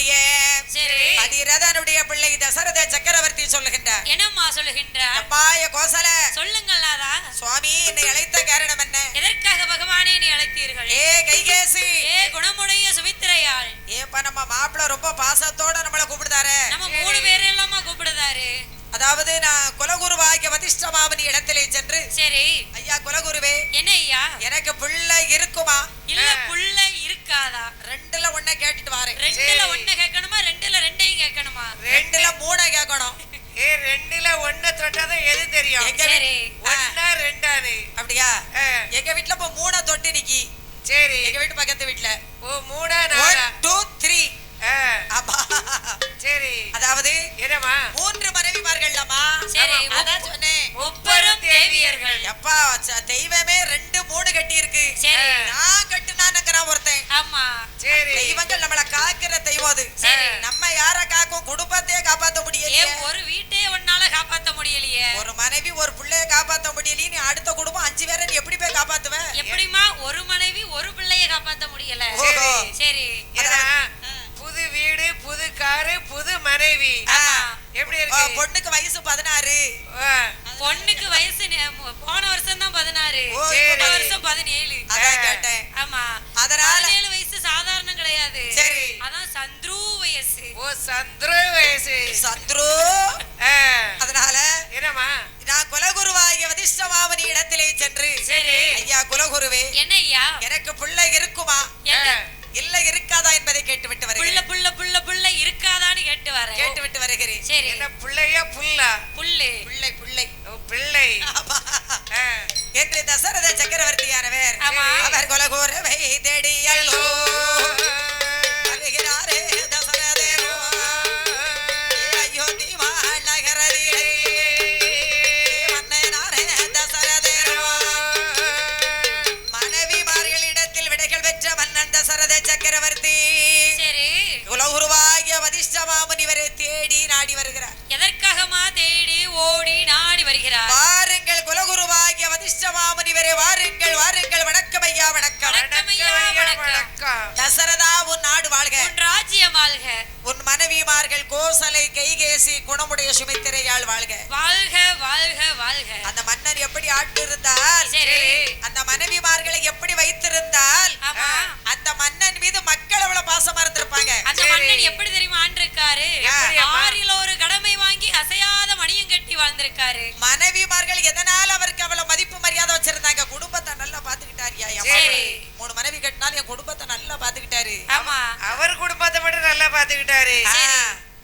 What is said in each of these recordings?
வரக்கூடிய அதிரதனுடைய பிள்ளை தசரத சக்கரவர்த்தி சொல்லுகின்றார். என்னம்மா சொல்லுகின்றார்? அப்பாய கோசல. சொல்லுங்கள் நாதா. சுவாமி என்னை அழைத்த காரணம் என்ன? எதற்காக பகவானே நீ அழைத்தீர்கள்? ஏ கைகேசி. ஏ குணமுடைய சுமித்திரையாள். ஏப்பா நம்ம மாப்பிள்ள ரொம்ப பாசத்தோட நம்மள கூப்பிடுதாரு. நம்ம மூணு பேரெல்லாமா கூப்பிடுதாரு? அதாவது நான் குலகுருவாகிய வதிஷ்டமாவனி இடத்திலே சென்று சரி. ஐயா குலகுருவே என்ன ஐயா? எனக்கு பிள்ளை இருக்குமா? இல்ல புள்ள இருக்காதா? கேட்டுட்டு வாரேன். ரெண்டுல ஒண்ணு கேட்கணுமா? ரெண்டுல ரெண்டையும் கேட்கணுமா? ரெண்டுல மூணை கேட்கணும். ஏ ரெண்டுல ஒண்ணு தொட்டாதான் எது தெரியும்? ஒண்ணா ரெண்டாது அப்படியா? எங்க வீட்ல இப்ப மூணை தொட்டு நிக்கி. சரி. எங்க வீட்டு பக்கத்து வீட்ல. ஓ மூணா நாலா? டூ த்ரீ சரி. அதாவது என்னம்மா? மூன்று மனைவிமார்கள்லம்மா. சரி, அதான் சொன்னேன். ஒவ்வொரும் தேவியர்கள். எப்பா தெய்வமே ரெண்டு மூணு கட்டி இருக்கு சரி நான் கட்டுனானுங்கிறான் ஒருத்தன். ஆமா. சரி. தெய்வங்கள் நம்மள காக்கிற தெய்வம் அது. சரி. நம்ம யார காக்கும்? குடும்பத்தையே காப்பாத்த ஏ முடியலையே ஒரு வீட்டையே ஒன்னால காப்பாத்த முடியலையே? ஒரு மனைவி ஒரு பிள்ளைய காப்பாத்த முடியலையே. நீ அடுத்த குடும்பம் அஞ்சு பேரை நீ எப்படி போய் காப்பாத்துவ? எப்படிமா ஒரு மனைவி ஒரு பிள்ளைய காப்பாத்த முடியல. சரி. ஏன்னா புது வீடு புது காரு புது மனைவி. எப்படி இருக்கு? பொண்ணுக்கு வயசு பதினாறு. பொண்ணுக்கு வயசு போன வருஷம் தான் பதினாறு வருஷம் பதினேழு. அதான் கேட்டேன். ஆமா. அதனால பதினேழு வயசு சாதாரணம் கிடையாது. சரி. அதான் சந்துரு வயசு. ஓ சந்திர வயசு. சந்துரு. அதனால என்னம்மா? நான் குலகுருவாகிய வதிஷ்டமாவனி இடத்திலே சென்று. சரி. ஐயா குலகுருவே என்ன ஐயா எனக்கு பிள்ளை இருக்குமா? என்ன? இல்ல இருக்காதா என்பதை கேட்டுவிட்டு புள்ள வருகிறேன். புள்ள புள்ள புள்ள இருக்காதான்னு கேட்டு வரேன். கேட்டுவிட்டு வருகிறேன். சரி. என்ன பிள்ளையா புல்லா புல்லு பிள்ளை பிள்ளை. ஓ, பிள்ளை. என்று தசரத சக்கரவர்த்தியானவர் ஆமா. அவர் குலகுருவை தேடியல்லோ. குலகுருவாகிய வதிஷ்டமா முனிவரே வாருங்கள் வாருங்கள். வணக்கம் ஐயா வணக்கம். வணக்கம் ஐயா, வணக்கம். வணக்கம். தசரதா உன் நாடு வாழ்க. உன் ராஜ்யம் வாழ்க. உன் மனைவிமார்கள் கோசலை கைகேசி குணமுடைய சுமித்திரையாள் வாழ்க. வாழ்க வாழ்க வாழ்க. அந்த மன்னர் எப்படி ஆட்டு இருந்தால் சரி. அந்த மனைவிமார்களை எப்படி வைத்திருந்தால் அந்த மன்னன் மீது மக்கள் எவ்வளவு பாசமா இருந்திருப்பாங்க. அந்த. மன்னன் எப்படி தெரியுமா ஆண்டிருக்காரு? ஆறில் ஒரு கடமை வாங்கி அசையாத மணியும் கட்டி வாழ்ந்திருக்காரு. மனைவிமார்கள் எதனால அவருக்கு அவ்வளவு மதிப்பு மரியாதை வச்சிருந்தாங்க குடும்பத்தை நல்லா பாத்துக்கிட்டாரியா என் சரி. மாப்பிள்ளை. மூணு மனைவி கட்டினாலும் என் குடும்பத்தை நல்லா பாத்துக்கிட்டாரு ஆமா அவர் குடும்பத்தை மட்டும் நல்லா பாத்துக்கிட்டாரு ஆ,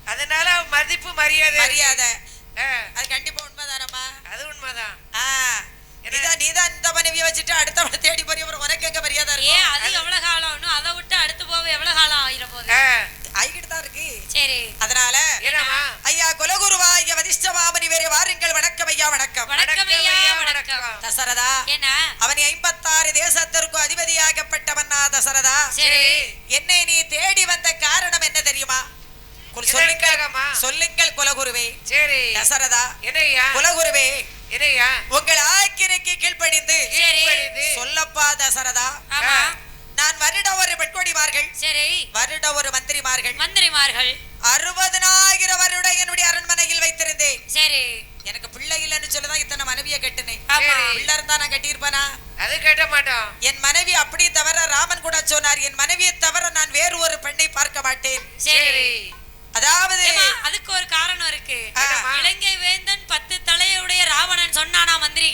அதனால அவர் மதிப்பு மரியாதை. மரியாதை. அது கண்டிப்பா உண்மைதானம்மா? அது உண்மைதான். ஆ, நீதான் நீதான் இந்த மனைவியை வச்சுட்டு அடுத்தவளை தேடி போய் அப்புறம் உனக்கு எங்க மரியாதை ஏன் இருக்கும் அது எவ்வளவு காலம்? இன்னும் அதை விட்டு அடுத்து போக எவ்வளவு காலம் ஆயிர போகுது ஆகிட்டு தான் இருக்கு. சரி. அதனால ஐயா குலகுருவாகிய வதிஷ்டமாமணி வேறு வாருங்கள். வணக்கம் ஐயா வணக்கம். வணக்கம் ஐயா ஐயா, வணக்கம். தசரதா என்ன? அவன் ஐம்பத்தாறு தேசத்திற்கும் அதிபதியாகப்பட்டவனா தசரதா. சரி. என்னை நீ தேடி வந்த காரணம் என்ன குல் சொல்லுங்கள்? சொல்லுங்கள் குலகுருவே. சரி. தசரதா என்னய்யா? குலகுருவே. என்னய்யா? உங்கள் ஆக்கிரைக்கு கீழ்ப்படிந்து. சொல்லப்பா தசரதா. நான் வருட ஒரு பெண்கொடிமார்கள். சரி. வருட ஒரு மந்திரிமார்கள். மந்திரிமார்கள். அறுபதனாயிரம் வருட என்னுடைய அரண்மனையில் வைத்திருந்தேன். சரி. எனக்கு பிள்ளை இல்லைன்னு சொல்லிதான் இத்தனை மனைவியை கட்டினேன். பிள்ளை இருந்தா நான் கட்டியிருப்பேனா? அது கட்ட மாட்டோம். என் மனைவி அப்படி தவிர ராமன் கூட சொன்னார். என் மனைவியை தவிர நான் வேறு ஒரு பெண்ணை பார்க்க மாட்டேன். சரி. அதாவது அதுக்கு ஒரு காரணம் இருக்கு. இலங்கை வேந்தன் பத்து தலையுடைய ராவணன் சொன்னானா மந்திரி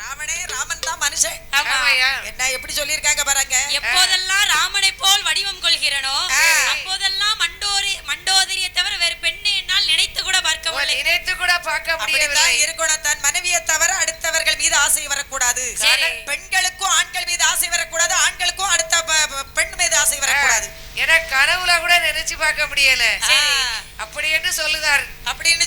ராமனே ராமன் தான் மனுஷன். என்ன எப்படி சொல்லியிருக்காங்க பாருங்க. எப்போதெல்லாம் ராமனை போல் வடிவம் கொள்கிறனோ. அப்போதெல்லாம் மண்டோரி மண்டோதரியை தவிர வேற பெண்ணை என்னால் நினைத்து கூட ஓ, பார்க்கவில்லை நினைத்து கூட பார்க்க முடியவில்லை. இருக்கணும். தன் மனைவியை தவிர அடுத்தவர்கள் மீது ஆசை வரக்கூடாது. பெண்களுக்கும் ஆண்கள் மீது ஆசை வரக்கூடாது. ஆண்களுக்கும் அடுத்த பெண் மீது ஆசை வரக்கூடாது. என கனவுல கூட நினைச்சு பார்க்க முடியல. அப்படி என்று சொல்லுதார். அப்படின்னு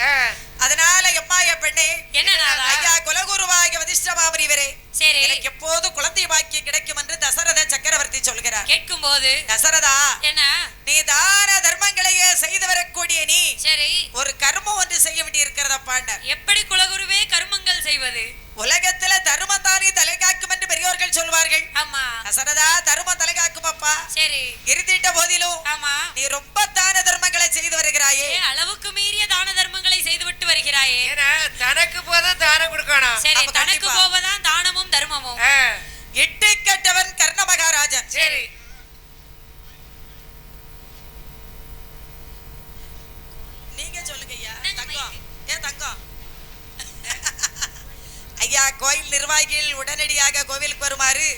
ஆ, அதனால எம்மாய பெண்ணே என்ன? ஐயா குலகுருவாகிய வதிஷ்டமாபுரி இவரே. சரி. எனக்கு எப்போது குழந்தை பாக்கியம் கிடைக்கும் என்று தசரத சக்கரவர்த்தி சொல்கிறார். கேட்கும் போது தசரதா என்ன? நீ தான தர்மங்களையே செய்து வரக்கூடிய நீ சரி. ஒரு கர்மம் ஒன்று செய்ய வேண்டி இருக்கிறதப்பாண்ட எப்படி குலகுருவே கருமங்கள் செய்வது? உலகத்துல தர்மம் தானே தலை காக்கும் என்று பெரியோர்கள் சொல்வார்கள் ஆமா. தசரதா தர்மம் தலை காக்கும் அப்பா. சரி. இருந்திட்ட போதிலும் ஆமா. நீ ரொம்ப தான தர்மங்களை செய்து வருகிறாயே. அளவுக்கு மீறிய தான தர்மங்களை செய்துவிட்டு வருகிறாயே. ஏன்னா தனக்கு போதும் தானம் கொடுக்கணும். சரி தனக்கு. போவதான் தானமும் தர்மமும்? ஆ, இட்டு கட்டவன் கர்ண மகாராஜன். சரி. நீங்க சொல்லுங்க ஐயா. தங்கம். மைக்கு. ஏ தங்கம்? ஐயா கோயில் நிர்வாகிகள் உடனடியாக கோவிலுக்கு வருமாறு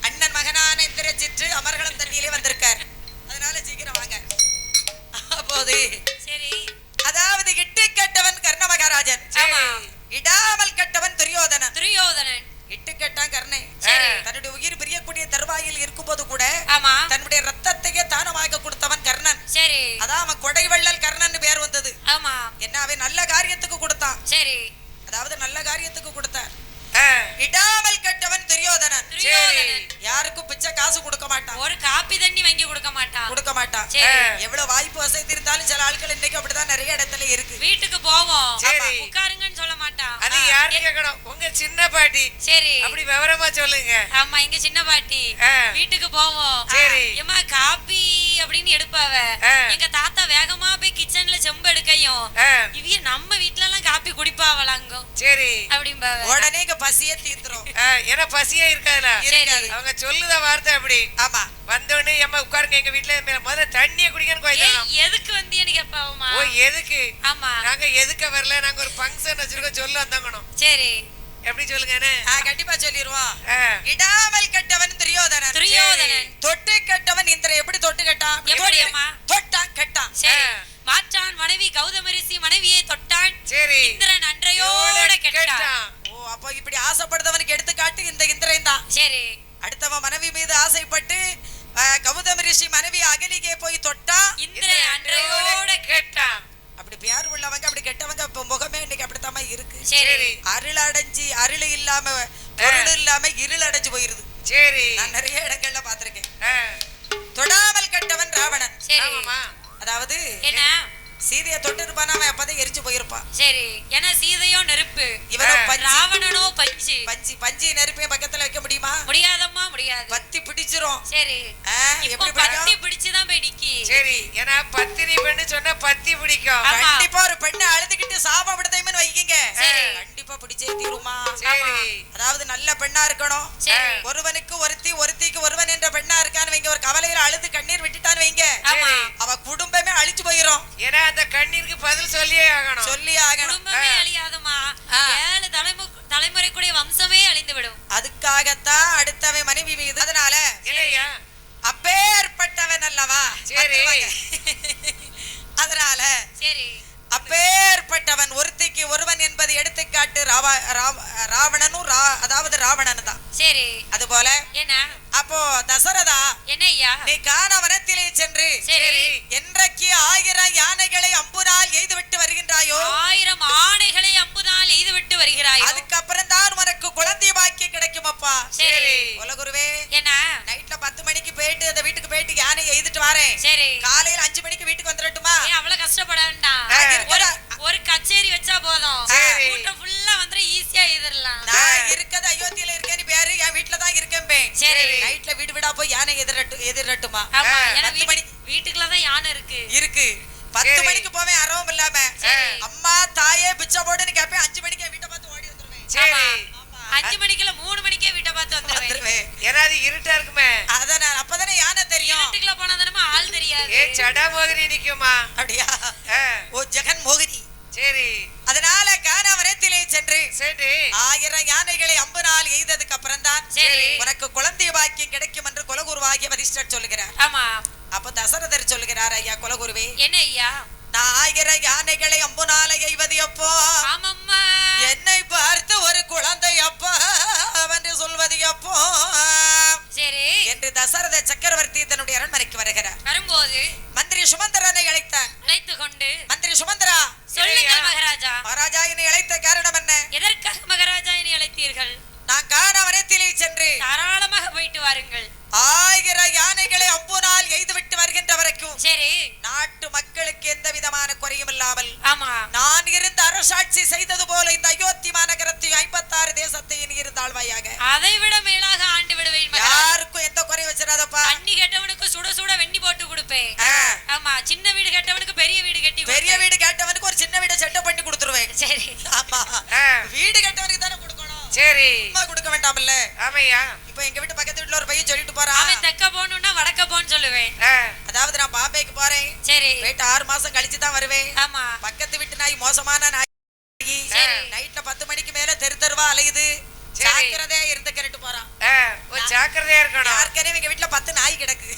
அண்ணன் மகனான இந்திரஜித்து அமர்கலம் தண்ணியிலே வந்திருக்கார். அதனால சீக்கிரம் வாங்க. அப்போது சரி. அதாவது இட்டு கட்டவன் கர்ண மகாராஜன். இடாமல் கட்டவன் துரியோதனன். துரியோதனன். இட்டு கட்டான் கர்ணை. தன்னுடைய உயிர் பிரியக்கூடிய தருவாயில் இருக்கும்போது கூட ஆமா. தன்னுடைய ரத்தத்தையே தானமாக கொடுத்தவன் கர்ணன். சரி. அதான் அவன் கொடைவள்ளல் கர்ணன் பேர் வந்தது. ஆமா. என்ன அவன் நல்ல காரியத்துக்கு கொடுத்தான். சரி. அதாவது நல்ல காரியத்துக்கு கொடுத்தான் ஆ, இடாமல் கட்டவன் துரியோதனன். யாருக்கும் பிச்சை காசு கொடுக்க மாட்டான். ஒரு காப்பி தண்ணி வாங்கி கொடுக்க மாட்டான். கொடுக்க மாட்டான். எவ்வளவு வாய்ப்பு வசதி இருந்தாலும் சில ஆட்கள் இன்னைக்கு அப்படிதான் நிறைய இடத்துல இருக்கு. வீட்டுக்கு போவோம். உட்காருங்கன்னு சொல்ல மாட்டான். அது யாரு கேட்கணும்? உங்க சின்ன பாட்டி. சரி. அப்படி விவரமா சொல்லுங்க. ஆமா இங்க சின்ன பாட்டி. வீட்டுக்கு போவோம். சரி. ஏமா காப்பி அப்படின்னு எங்க தாத்தா வேகமா போய் கிச்சன்ல செம்பு எடுக்கையும். இவிய நம்ம வீட்ல எல்லாம் காப்பி குடிப்பாவலாங்க சரி. அப்படிம்பாவ. உடனே இங்க பசியே தீந்துரும். ஆ, ஏன்னா பசியே இருக்காதுல இருக்காது. அவங்க சொல்லுத வார்த்தை அப்படி. ஆமா. வந்தோடனே ஏம்மா உட்காருங்க எங்க வீட்டுல முதல்ல தண்ணியை குடிக்கன்னு ஏய் கோயிலாம் எதுக்கு வந்தியன்னு கேப்பாவுமா ஓ எதுக்கு? ஆமா. நாங்க எதுக்க வரல? நாங்க ஒரு ஃபங்க்ஷன் வச்சிருக்கோம் சொல்ல வந்தாங்கணும் சரி. எப்படி சொல்லுங்கன்னு ஆ, கண்டிப்பா சொல்லிடுவோம் ஆ, இடாமல் கட்டவன் துரியோதனன். துரியோதனன். தொட்டு கட்டவன் இந்திர எப்படி தொட்டு கட்டான்? எப்படி அம்மா? தொட்டான் கட்டான்? சரி. மாற்றான் மனைவி கௌதம ரிஷி மனைவியை தொட்டான் சரி. இந்திரன் அன்றையோட கெட்டான். ஓ அப்போ இப்படி ஆசைப்படுறவனுக்கு எடுத்துக்காட்டு இந்த இந்திரன் தான். சரி. அடுத்தவன் மனைவி மீது ஆசைப்பட்டு கௌதம ரிஷி மனைவி அகலிகே போய் தொட்டா இந்திரன் அன்றையோட கேட்டான். அப்படி பேர் உள்ளவங்க அப்படி கெட்டவங்க இப்ப முகமே இன்னைக்கு அப்படித்தாம்மா இருக்கு. சரி. அருள் அடைஞ்சு அருள் இல்லாம பொருள் இல்லாம இருள் அடைஞ்சு போயிருது. சரி. நான் நிறைய இடங்கள்ல பாத்திருக்கேன் தொடாமல் கட்டவன் ராவணன். அதாவது என்ன? சீதையை தொட்டு இருப்பான் அவன் அப்பதான் எரிஞ்சு போயிருப்பான். சரி ஏன்னா சீதையோ நெருப்பு? இவனோ ராவணனோ பஞ்சு. பஞ்சு பஞ்சு நெருப்பையும் பக்கத்துல வைக்க முடியுமா? முடியாதம்மா முடியாது. பத்தி பிடிச்சிரும். சரி. எப்படி பத்தி பிடிச்சுதான் போய் நிக்கி. சரி ஏன்னா பத்தினி பெண்ணு சொன்னா பத்தி பிடிக்கும். கண்டிப்பா ஒரு பெண்ணை அழுதுகிட்டு சாபம் விடுதைமன்னு வைக்கிங்க. கண்டிப்பா பிடிச்சே தீருமா சரி. அதாவது நல்ல பெண்ணா இருக்கணும். ஒருவனுக்கு ஒருத்தி ஒருத்திக்கு ஒருவன் என்ற பெண்ணா இருக்கான்னு வைங்க. ஒரு கவலையில அழுது கண்ணீர் விட்டுட்டான்னு வைங்க. அவ குடும்பமே அழிச்சு போயிரும். ஏன்னா அந்த கண்ணீருக்கு பதில் சொல்லியே ஆகணும். சொல்லி ஆகணும். குடும்பமே. அழியாதுமா. ஏழு தலைமு தலைமுறைக்குடைய வம்சமே அழிந்து விடும் அதுக்காகத்தான் அடுத்தவன் மனைவி மீது அதனால இல்லையா? அப்பேற்பட்டவன் அல்லவா? சரி. அதனால சரி. அப்பேற்பட்டவன் ஒருத்திக்கு ஒருவன் என்பது எடுத்துக்காட்டு ராவா ராவ- ராவணனும் அதாவது ராவணன் தான் சரி. அதுபோல என்ன? அப்போ தசரதா என்ன ஐயா நீ காண வனத்திலே சென்று சரி. என்றைக்கு ஆயிரம் யானைகளை அம்புனால் எய்து விட்டு வருகின்றாயோ? ஆயிரம் ஆணைகளை அம்புதால் எய்து விட்டு வருகிறாயோ? அதுக்கப்புறம் தான் உனக்கு குழந்தை பாக்கியம் கிடைக்கும் அப்பா. சரி. குலகுருவே என்ன? நைட்ல பத்து மணிக்கு போயிட்டு அந்த வீட்டுக்கு போயிட்டு யானை எய்துட்டு வரேன். சரி. காலையில அஞ்சு மணிக்கு வீட்டுக்கு வந்துடட்டுமா ஏன் அவ்வளவு கஷ்டப்பட வேண்டாம் ஆ. ஒரு ஒரு கச்சேரி வச்சா போதும் சரி. கூட்டம் ஃபுல்லா வந்து ஈஸியா எதிரலாம் நான் இருக்கது அயோத்தியில இருக்கேன்னு பேரு என் வீட்டுல தான் இருக்கேன் பே. சரி. நைட்ல வீடு வீடா போய் யானை எதிரட்டு எதிரட்டுமா ஆமா ஆ. ஏன்னா பத்து வீட்டு மணி. வீட்டுக்குள்ளதான் யானை இருக்கு இருக்கு பத்து சரி. மணிக்கு போவேன் அரவும் இல்லாம சரி. அம்மா தாயே பிச்சை போடுன்னு கேப்பேன் அஞ்சு மணிக்கு என் வீட்டை பார்த்து ஓடி வந்துருவேன் சரி ஆமா. அஞ்சு மணிக்குள்ள மூணு மணிக்கே வீட்டை பார்த்து வந்துருவேன் வந்துருவேன் ஏன்னா அது இருட்டா இருக்குமே அதான் அப்பதானே யானை தெரியும் இருட்டுக்குள்ள போனா தானே ஆள் தெரியாது ஏ சடா மோதிரி நிக்குமா அப்படியா ஆ, ஓ ஜெகன் மோகினி சரி அதனால கானவனத்திலே சென்று சரி ஆயிரம் யானைகளை அம்பு நாள் எய்ததுக்கு அப்புறம் தான் சரி. உனக்கு குழந்தை பாக்கியம் கிடைக்கும் என்று குலகுருவாகிய வதிஷ்டர் சொல்லுகிறார். ஆமா. அப்ப தசரதர் சொல்லுகிறார் ஐயா குலகுருவே என்ன ஐயா? நான் ஆயிரம் யானைகளை அம்பு நாள எய்வது எப்போ என்னை பார்த்து ஒரு குழந்தை அப்போ என்று சொல்வது எப்போ சரி. என்று தசரத சக்கரவர்த்தி தன்னுடைய அரண்மனைக்கு வருகிறார். வரும்போது மந்திரி சுமந்திரனை அழைத்தார் அழைத்து கொண்டு மந்திரி சுமந்திரா. சொல்லுங்கள் மகாராஜா. மகாராஜா என்னை அழைத்த காரணம் என்ன? எதற்காக மகாராஜா என்னை அழைத்தீர்கள்? நான் கானவனத்திலே சென்று தாராளமாக போயிட்டு வாருங்கள். ஆயிரம் யானைகளை அம்பு நாள் எய்து விட்டு வருகின்ற வரைக்கும் சரி. நாட்டு மக்களுக்கு எந்த விதமான குறையும் இல்லாமல் ஆமா. நான் இருந்த அரசாட்சி செய்தது போல இந்த அயோத்தி மாநகரத்தையும் ஐம்பத்தாறு தேசத்தையும் இருந்தாழ்வாயாக அதை விட மேலாக ஆண்டு விடுவேன் யாருக்கும் எந்த குறை வச்சிடாதப்பா. தண்ணி கெட்டவனுக்கு சுட சுட வெண்ணி போட்டு கொடுப்பேன். ஆமா சின்ன வீடு கெட்டவனுக்கு பெரிய வீடு கட்டி பெரிய. வீடு கேட்டவனுக்கு ஒரு சின்ன வீடை செட்டப் பண்ணி கொடுத்துருவேன். சரி. ஆமா. வீடு கேட்டவனுக்கு தானே சரி. சும்மா கொடுக்க வேண்டாம்ல. ஆமையா? இப்ப எங்க வீட்டு பக்கத்து வீட்டுல ஒரு பையன் சொல்லிட்டு போறான். அவன் தெக்க போகணும்னா வடக்க போன்னு சொல்லுவேன். அதாவது நான் பாம்பேக்கு போறேன். சரி. போயிட்டு ஆறு மாசம் கழிச்சு தான் வருவேன். ஆமா. பக்கத்து வீட்டு நாய் மோசமான நாய். நைட்ல பத்து மணிக்கு மேல தெரு தெருவா அலையுது. ஜாக்கிரதையா இருந்து கேட்டு போறான். ஜாக்கிரதையா இருக்கணும் யாருக்கனே எங்க வீட்டுல பத்து நாய் கிடக்கு.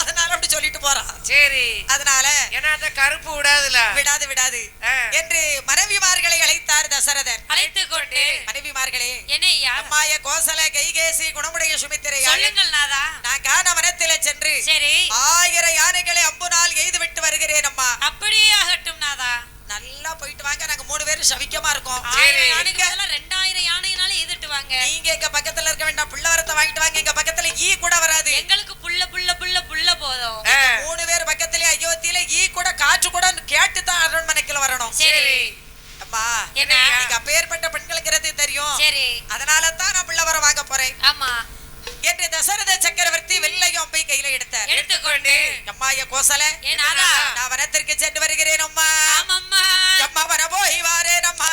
அதனால அப்படி சொல்லிட்டு போறான். சரி. அதனால ஏன்னா அந்த கருப்பு விடாதுல. விடாது விடாது. என்று மனைவிமார்களை அழைத்தார் தசரதர். அழைத்து கொண்டு மனைவிமார்களே என்ன ஐயா அம்மாய கோசல கைகேசி குணமுடைய சுமித்திரையா சொல்லுங்கள் நாதா. நான் கான வனத்திலே சென்று சரி. ஆயிரம் யானைகளை அம்பு நாள் எய்து விட்டு வருகிறேன் அம்மா. அப்படியே ஆகட்டும் நாதா. நல்லா போயிட்டு வாங்க. நாங்க மூணு பேரும் சவிக்கமா இருக்கோம். நீங்க- ரெண்டாயிரம் யானைனால எதிர்த்து வாங்க நீங்க எங்க பக்கத்துல இருக்க வேண்டாம். பிள்ளவரத்தை வாங்கிட்டு வாங்க. எங்க பக்கத்துல ஈ கூட வராது. எங்களுக்கு புள்ள புள்ள புள்ள புள்ள போதும். மூணு பேர் பக்கத்துல அயோத்தியில ஈ கூட காற்று கூட கேட்டு தான் அரண்மனைக்குள்ள வரணும். சரி. அம்மா என்ன? நீங்க அப்பேற்பட்ட பெண்களுங்கிறது தெரியும். சரி. அதனால தான் நான் பிள்ளவர வாங்க போறேன். ஆமா. என்று தசரத சக்கரவர்த்தி வெள்ளையும் அம்பை கையில எடுத்தார். எடுத்துக்கொண்டு அம்மாய கோசல ஏ நாதா நான் வனத்திற்கு சென்று வருகிறேன் அம்மா. அம்மா வர போய் வாரேன் அம்மா.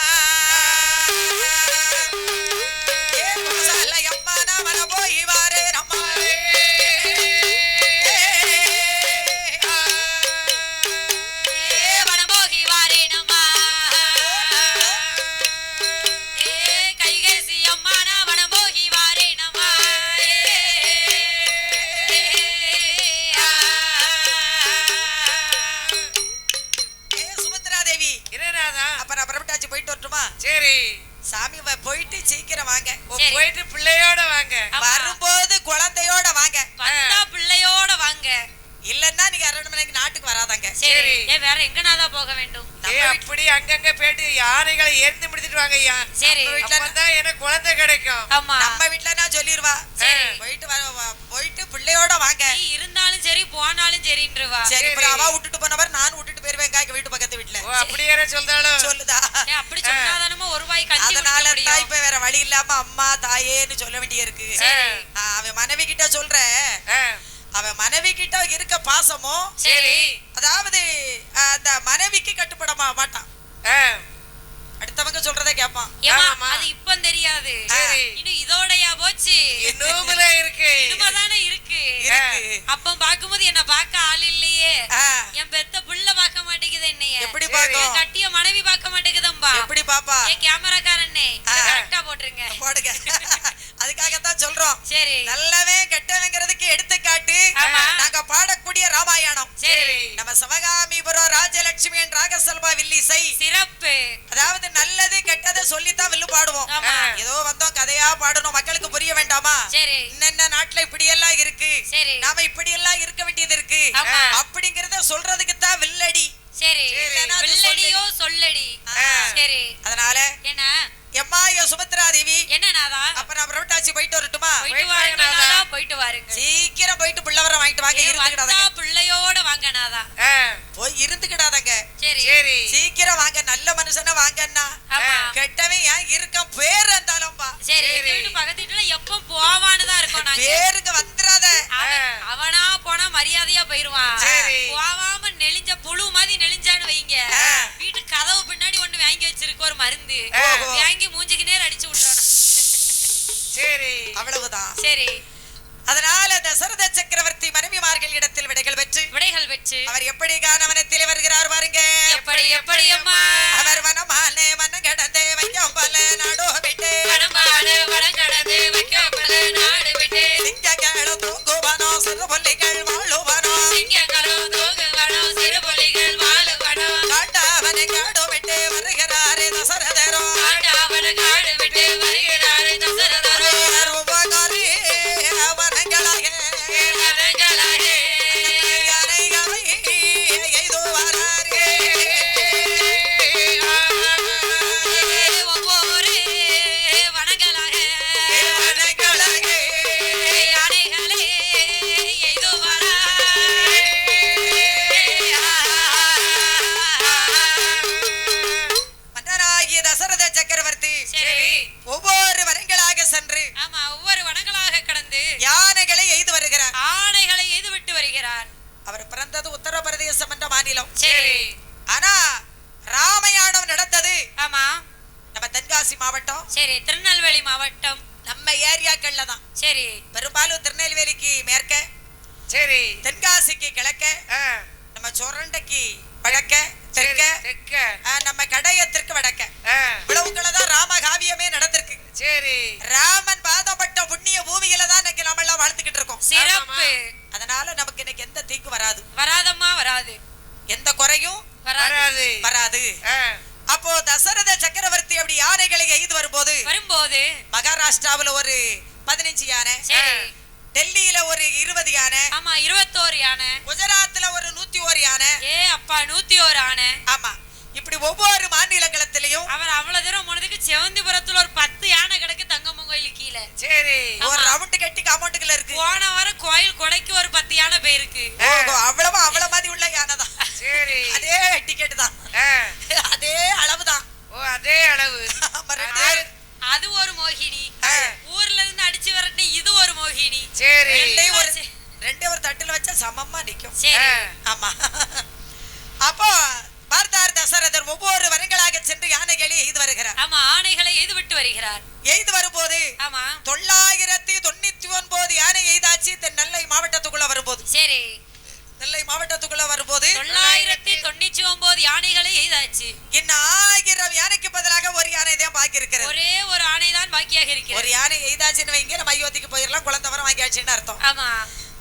வராதாங்க. சரி. ஏ வேற எங்க நாதா போக வேண்டும்? ஏ வீட்டு- அப்படி அங்கங்க போயிட்டு யானைகளை ஏந்து முடிச்சிட்டு வாங்க ஐயா. சரி. வீட்ல- அப்பதான் எனக்கு குழந்தை கிடைக்கும். ஆமா. நம்ம வீட்டுல நான் சொல்லிருவா. சரி. போயிட்டு வர- வ- போயிட்டு பிள்ளையோட வாங்க. நீ இருந்தாலும் சரி போனாலும் சரின்றவா சரி சரி. அப்புறம் அவ விட்டுட்டு போனவர் நான் விட்டுட்டு போயிருவேன் எங்க வீட்டு பக்கத்து வீட்டுல ஓ அப்படியே சொல்றாலும் சொல்லுதா அப்படி சொன்னாதானமா ஒரு வாய் கஞ்சி அதனால தான் இப்ப வேற வழி இல்லாம அம்மா தாயேன்னு சொல்ல வேண்டிய இருக்கு. அவன் மனைவி கிட்ட சொல்ற ஆ, அவன் மனைவி கிட்ட இருக்க பாசமும் சரி. அதாவது அந்த மனைவிக்கு கட்டுப்பட மாட்டான். அடுத்தவங்க சொல்றதை கேட்பான் ஆமா. அது இப்ப தெரியாது. இன்னும் இதோடயா போச்சு. இன்னும்ல இருக்கு. இனிமேதானே இருக்கு. அப்ப பாக்கும்போது என்ன பார்க்க ஆள் இல்லையே. என் பெத்த புள்ள பார்க்க மாட்டேங்குது என்னைய. பாக்கும் கட்டிய மனைவி பார்க்க மாட்டேங்குதம்பா. எப்படி பாப்பா ஆ. கரெக்டா போட்டுருங்க. போடுங்க. அதுக்காகத்தான் சொல்றோம். சரி. நல்லவன் கெட்டவங்கிறதுக்கு எடுத்துக்காட்டு. நாங்க பாடக்கூடிய ராமாயணம். சரி. நம்ம சிவகாமிபுரம் ராஜலட்சுமி ராகசல்பா வில்லிசை. சிறப்பு. அதாவது நல்லது கெட்டதை சொல்லித்தான் வில்லு பாடுவோம். ஏதோ வந்தோம் கதையா பாடணும் மக்களுக்கு புரிய வேண்டாமா? சரி. இன்னென்ன நாட்டுல இப்படி எல்லாம் இருக்கு? சரி. நாம இப்படி எல்லாம் இருக்க வேண்டியது இருக்கு. அப்படிங்கறத சொல்றதுக்கு தான் வில்லடி. சரி. வில்லடியோ சொல்லடி. சரி. அதனால என்ன எம்மா யோ சுபத்ரா தேவி என்ன நாதா அப்ப நான் புறப்பட்டாச்சு போயிட்டு வரட்டுமா போயிட்டு வாருங்க நாதா போயிட்டு வாருங்க சீக்கிரம் போயிட்டு பிள்ளவரை வாங்கிட்டு வாங்க ஏ, வந்தா இருந்துக்கிடாதங்க பிள்ளையோட வாங்க நாதா ஆ, போய் இருந்துக்கிடாதங்க. சரி. சரி. சீக்கிரம் வாங்க நல்ல மனுஷனா ஆமா. கெட்டவன் ஏன் இருக்கான்? பேர் இருந்தாலும்பா சரி எங்க வீட்டு பக்கத்து வீட்டுல எப்ப போவான்னு தான் இருக்கோம் பேருக்கு வந்துடாத அவர் பிறந்தது உத்தரப்பிரதேசம் என்ற மாநிலம். சரி. ஆனா ராமயானம் நடந்தது. ஆமா. நம்ம தென்காசி மாவட்டம். சரி திருநெல்வேலி மாவட்டம். நம்ம ஏரியாக்கள்ல தான். சரி. பெரும்பாலும் திருநெல்வேலிக்கு மேற்க. சரி. தென்காசிக்கு கிழக்க. நம்ம சொரண்டைக்கு வடக்க தெற்க. நம்ம கடையத்திற்கு வடக்க. ஆ, இவ்வளவுக்குள்ள தான் ராம காவியமே நடந்திருக்கு. சரி. ராமன் பாதப்பட்ட புண்ணிய பூமியில தான் இன்னைக்கு நம்ம எல்லாம் வாழ்த்துக்கிட்டு இருக்கோம். சிறப்பு. அதனால நமக்கு இன்னைக்கு எந்த தீங்கு வராது. வராதம்மா வராது. எந்த குறையும் வராது. வராது. அப்போ தசரத சக்கரவர்த்தி அப்படி யானைகளை எய்து வரும்போது வரும்போது. மகாராஷ்டிராவுல ஒரு பதினஞ்சு யானை டெல்லியில ஒரு இருபது யானை ஆமா இருபத்தோரு யானை. குஜராத்ல ஒரு நூத்தி ஒரு யானை. ஏ அப்பா நூத்தி ஒரு ஆனை. ஆமா. இப்படி ஒவ்வொரு மாநிலங்களத்திலையும் அவர் அவ்வளவு தூரம் போனதுக்கு செவந்திபுரத்துல ஒரு பத்து யானை கிடக்கு தங்கம்மன் கோயில் கீழே. சரி ஒரு. ரவுண்டு கட்டி காமௌண்ட்டுக்குள்ள இருக்கு. போன வாரம் கோயில் கொடைக்கு ஒரு பத்து யானை போயிருக்கு. அவ்வளவு அவ்வளவு மாதிரி உள்ள யானை தான். சரி. அதே டிக்கெட் தான். அதே அளவுதான் ஓ அதே அளவு. அதே- ஒரு மோகினி. ஊர்ல இருந்து அடிச்சு வரட்டு இது ஒரு மோகினி. சரி. ரெண்டையும் ஒரு ரெண்டே ஒரு தட்டுல வச்சா சமமா நிக்கும். ஆமா. அப்போ தசரதர் ஒவ்வொரு வரங்களாக சென்று யானைகளை எய்து வருகிறார். ஆமா ஆணைகளை எய்து விட்டு வருகிறார். எய்து வரும்போது ஆமா. தொள்ளாயிரத்தி தொண்ணூத்தி ஒன்பது யானை எய்தாச்சு நெல்லை மாவட்டத்துக்குள்ள வரும்போது. சரி. நெல்லை மாவட்டத்துக்குள்ள வரும்போது தொள்ளாயிரத்தி தொண்ணூற்றி ஒன்பது யானைகளை எய்தாச்சு. இன்னும் ஆயிரம் யானைக்கு பதிலாக ஒரு யானை தான் பாக்கி இருக்கிறது ஒரே ஒரு ஆணை தான் பாக்கியாக ஒரு இருக்கிறது யானை எய்தாச்சுன்னு வைங்க நம்ம அயோத்திக்கு போயிடலாம் குழந்தை வரம் வாங்கியாச்சுன்னு அர்த்தம். ஆமா.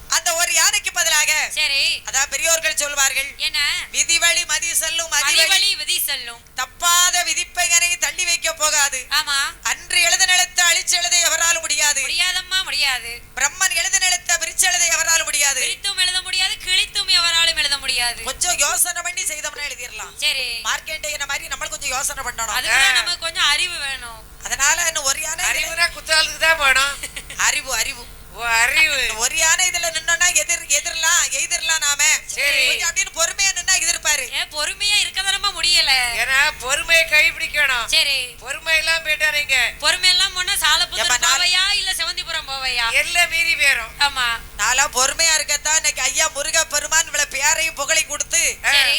அந்த ஒரு யானைக்கு பதிலாக சரி. அதான் பெரியோர்கள் சொல்வார்கள். என்ன? விதிவழி மதி செல்லும் அதிவழி விதி செல்லும். தப்பாத விதிப்பெயரை தள்ளி வைக்க போகாது. ஆமா. அன்று எழுத நிலத்த அழிச்சு எழுத எவராலும் முடியாது. முடியாதம்மா முடியாது. பிரம்மன் எழுத நிலத்த விரிச்சு எழுத எவராலும் முடியாது. பிரித்தும் எழுத முடியாது கிழித்தும் எவராலும் எழுத முடியாது. கொஞ்சம் யோசனை பண்ணி செய்தோம்னா எழுதிடலாம். சரி. மார்க்கெண்டையன மாதிரி நம்ம கொஞ்சம் யோசனை பண்ணணும். அதுக்குதான் நமக்கு கொஞ்சம் அறிவு வேணும். அதனால இன்னும் ஒரு யானை அறிவுனா குத்தாலத்துக்கு தான் போனோம் அறிவு அறிவு. அறிவு. ஒரு யானை இதுல நின்னோம்னா எதிர் எதிரலாம் எதிரலாம் நாம. சரி. கொஞ்சம் அப்படின்னு பொறுமையா நின்னா எதிர்ப்பாரு. பொறுமையா இருக்கதானமா முடியல? ஏன்னா பொறுமையை கைப்பிடிக்கணும். சரி. பொறுமை எல்லாம் போயிட்டா நீங்க பொறுமையெல்லாம் போனா சாலப்புத்தூர் போவையா இல்ல செவந்திபுரம் போவையா? எல்லாம் மீறி போயிரும் ஆமா. நான்லாம் பொறுமையா இருக்கத்தான் இன்னைக்கு ஐயா முருக பெருமான் இவ்வளவு பேரையும் புகழை கொடுத்து.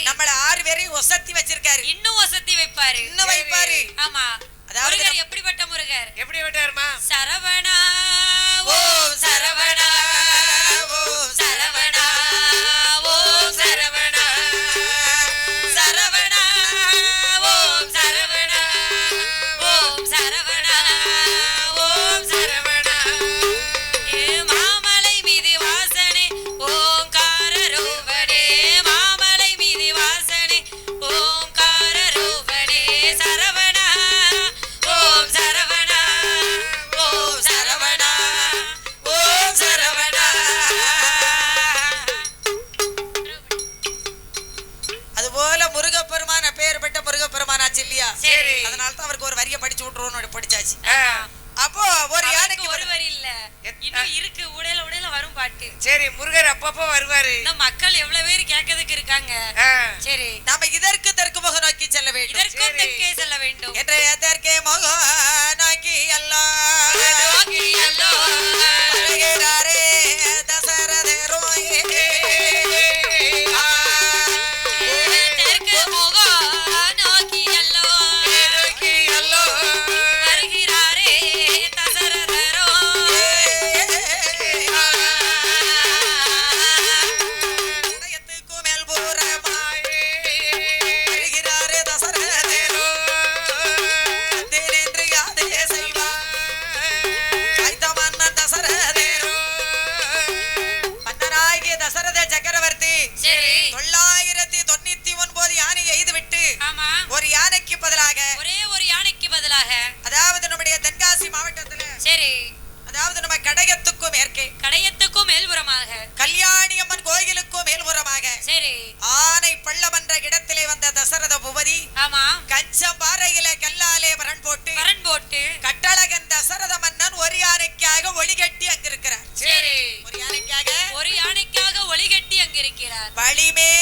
நம்மள ஆறு பேரையும் ஒசத்தி வச்சிருக்காரு. இன்னும் வசதி வைப்பாரு. இன்னும் வைப்பாரு. ஆமா. அதாவது எப்படிப்பட்ட முருகர்? எப்படி விட்டாருமா சரவணா அதனால தான் அவருக்கு ஒரு வரிய படிச்சு விட்டுருவோம் படிச்சாச்சு. அப்போ ஒரு யானைக்கு ஒரு வரி இல்ல இன்னும் இருக்கு. உடையில உடையில வரும் பாட்டு. சரி முருகர் அப்பப்போ வருவாரு. மக்கள் எவ்வளவு பேர் கேட்கறதுக்கு இருக்காங்க. சரி. நாம இதற்கு தெற்கு முக நோக்கி செல்ல வேண்டும். இதற்கும் சரி. தெற்கே செல்ல வேண்டும். என்ற எதற்கே முக நோக்கி நோக்கி எல்லாம் எல்லாம் வருகிறாரே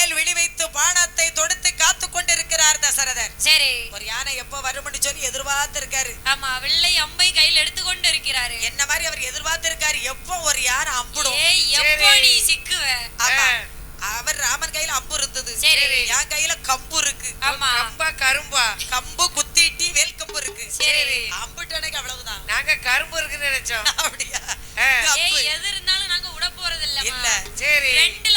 வழிமேல் விழி வைத்து பானத்தை தொடுத்து காத்து கொண்டிருக்கிறார் தசரதர். சரி. ஒரு யானை எப்போ வரும்னு சொல்லி எதிர்பார்த்து இருக்காரு ஆமா வெள்ளை அம்பை கையில் எடுத்துக்கொண்டு இருக்கிறாரு என்ன மாதிரி அவர் எதிர்பார்த்து இருக்காரு எப்போ ஒரு யானை அம்புடும்? ஏய் எப்போ. நீ சிக்குவ? ஆமா. அவர் ராமன் கையில அம்பு இருந்தது. சரி. என் கையில கம்பு இருக்கு. ஆமா. கம்பா கரும்பா? கம்பு குத்திட்டி வேல் கம்பு இருக்கு. சரி. அம்புட்டனைக்கு அவ்வளவுதான். நாங்க கரும்பு இருக்குன்னு நினைச்சோம். அப்படியா? எது இருந்தாலும் நாங்க விட போறது இல்ல இல்ல. சரி. ரெண்டுல